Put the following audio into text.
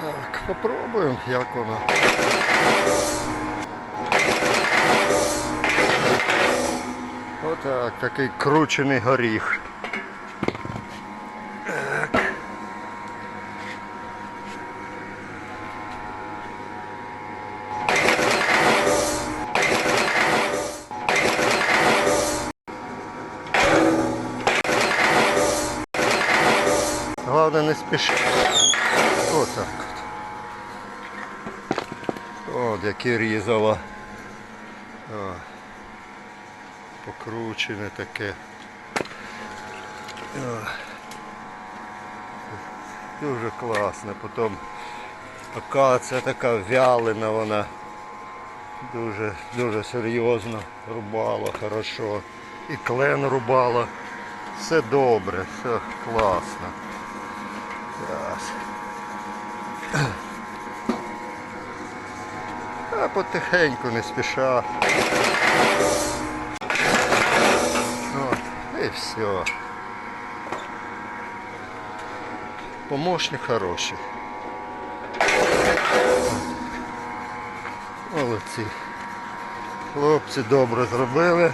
Так, попробуємо, як воно. Отак, такий кручений горіх. Головне не спішити. Отак. от. Яке різало. О. Покручене таке. Дуже класно. Потім акація така вялена вона. Дуже, дуже серйозно рубала, хорошо. І клен рубала. Все добре, все класно. А потихеньку не спіша. От, і все. Помощник хороший. Молодці. Хлопці добре зробили.